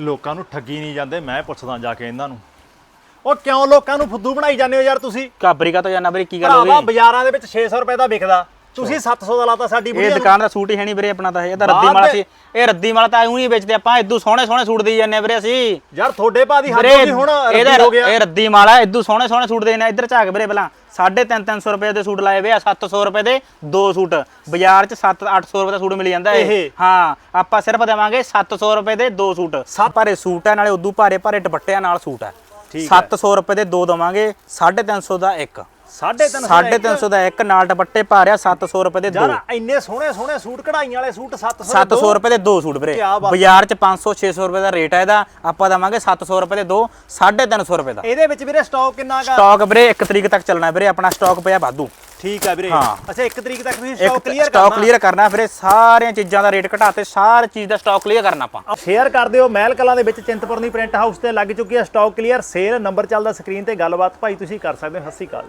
ਲੋਕਾਂ ਨੂੰ ਠੱਗੀ ਨਹੀਂ ਜਾਂਦੇ ਮੈਂ ਪੁੱਛਦਾ ਜਾ ਕੇ ਇਹਨਾਂ ਨੂੰ। ਉਹ ਕਿਉਂ ਲੋਕਾਂ ਨੂੰ ਫੁੱਦੂ ਬਣਾਈ ਜਾਂਦੇ ਹੋ ਯਾਰ ਤੁਸੀਂ? ਘਾਬਰੀ ਕਾ ਤੋਂ ਜਾਨਾ ਵੀਰੇ ਕੀ ਗੱਲ ਹੋ ਭਰਾਵਾ ਗਈ? ਬਾਜ਼ਾਰਾਂ ਦੇ ਵਿੱਚ 600 ਰੁਪਏ ਦਾ ਵਿਕਦਾ। ਤੁਸੀਂ 700 ਦਾ ਲਾਤਾ ਸਾਡੀ ਇਹ। ਦੁਕਾਨ ਦਾ ਸੂਟ ਹੀ ਹੈ ਨਹੀਂ ਵੀਰੇ ਆਪਣਾ ਤਾਂ ਇਹ ਤਾਂ ਰੱਦੀ ਮਾਲਾ ਸੀ। ਇਹ ਰੱਦੀ ਮਾਲਾ ਤਾਂ ਐਉਂ ਨਹੀਂ ਵੇਚਦੇ ਆਪਾਂ ਇਦੋਂ ਸੋਹਣੇ ਸੋਹਣੇ ਸੂਟ ਦੇਈ ਜਾਂਦੇ ਵੀਰੇ ਅਸੀਂ। ਯਾਰ ਤੁਹਾਡੇ ਭਾ ਦੀ ਹੱਦ ਹੋ ਗਈ ਹੁਣ ਰੱਦੀ ਹੋ ਗਿਆ। ਇਹ ਰੱਦੀ ਮਾਲਾ ਇਦੋਂ ਸੋਹਣੇ ਸੋਹਣੇ ਸੂਟ ਦੇਣੇ ਇੱਧਰ ਝਾਕ ਵੀਰੇ ਪਹਿਲਾਂ 3.5 300 ਰੁਪਏ ਦੇ ਸੂਟ ਲਾਏ ਵੇ ਆ 700 ਰੁਪਏ ਦੇ ਦੋ ਸੂਟ। ਬਾਜ਼ਾਰ 'ਚ 7 800 ਰੁਪਏ ਦਾ ਸੂਟ ਮਿਲ ਜਾਂਦਾ ਇਹ। ਹਾਂ ਆਪਾਂ ਸਿਰਫ ਦੇਵਾਂਗੇ 700 ਰੁਪਏ ਦੇ ਦੋ ਸੂਟ। ਸੱਤ ਭਾਰੇ ਸੂਟ ਹੈ ਨਾਲੇ ਉਦੋਂ ਭਾਰੇ ਭਾਰੇ ਦੁਪੱਟਿਆਂ ਨਾਲ ਸੂਟ ਹੈ। 700 ਰੁਪਏ ਦੇ ਦੋ ਦਵਾਂਗੇ 350 ਦਾ ਇੱਕ। 350 350 ਦਾ ਇੱਕ ਨਾਲ ਦੁਪੱਟੇ ਭਾਰਿਆ 700 ਰੁਪਏ ਦੇ ਦੋ। ਯਾਰ ਇੰਨੇ ਸੋਹਣੇ ਸੋਹਣੇ ਸੂਟ ਕਢਾਈਆਂ ਵਾਲੇ ਸੂਟ 700 ਦੇ 700 ਦੋ। ਰੁਪਏ ਦੇ ਦੋ ਸੂਟ ਵੀਰੇ। ਬਾਜ਼ਾਰ 'ਚ 500 600 ਰੁਪਏ ਦਾ ਰੇਟ ਹੈ ਇਹਦਾ। ਆਪਾਂ ਦਵਾਂਗੇ 700 ਰੁਪਏ ਦੇ ਦੋ 350 ਰੁਪਏ ਦਾ। ਇਹਦੇ ਵਿੱਚ ਵੀਰੇ ਸਟਾਕ ਕਿੰਨਾ ਗਾ ਸਟਾਕ ਵੀਰੇ 1 ਤਰੀਕ ਤੱਕ ਚੱਲਣਾ ਵੀਰੇ ਆਪਣਾ ਸਟਾਕ ਪਿਆ ਵਾਧੂ। ਠੀਕ ਆ ਵੀਰੇ। ਅੱਛਾ 1 ਤਰੀਕ ਤੱਕ ਤੁਸੀਂ ਸਟਾਕ ਕਲੀਅਰ ਸਟਾਕ ਕਰਨਾ। ਕਲੀਅਰ ਕਰਨਾ ਵੀਰੇ ਸਾਰੀਆਂ ਚੀਜ਼ਾਂ ਦਾ ਰੇਟ ਘਟਾਤੇ ਸਾਰੀ ਚੀਜ਼ ਦਾ ਸਟਾਕ ਕਲੀਅਰ ਕਰਨਾ ਆਪਾਂ। ਸ਼ੇਅਰ ਕਰ ਦਿਓ ਮਹਿਲ ਕਲਾਂ ਦੇ ਵਿੱਚ ਚਿੰਤਪੁਰਨੀ ਪ੍ਰਿੰਟ ਹਾਊਸ ਤੇ ਲੱਗ ਚੁੱਕੀ ਹੈ ਸਟਾਕ ਕਲੀਅਰ ਸੇਲ ਨੰਬਰ ਚੱਲਦਾ ਸਕਰੀਨ ਤੇ ਗੱਲਬਾਤ ਭਾਈ ਤੁਸੀਂ ਕਰ ਸਕਦੇ ਹੋ ਸਤਿ ਸ਼੍ਰੀ ਅਕਾਲ।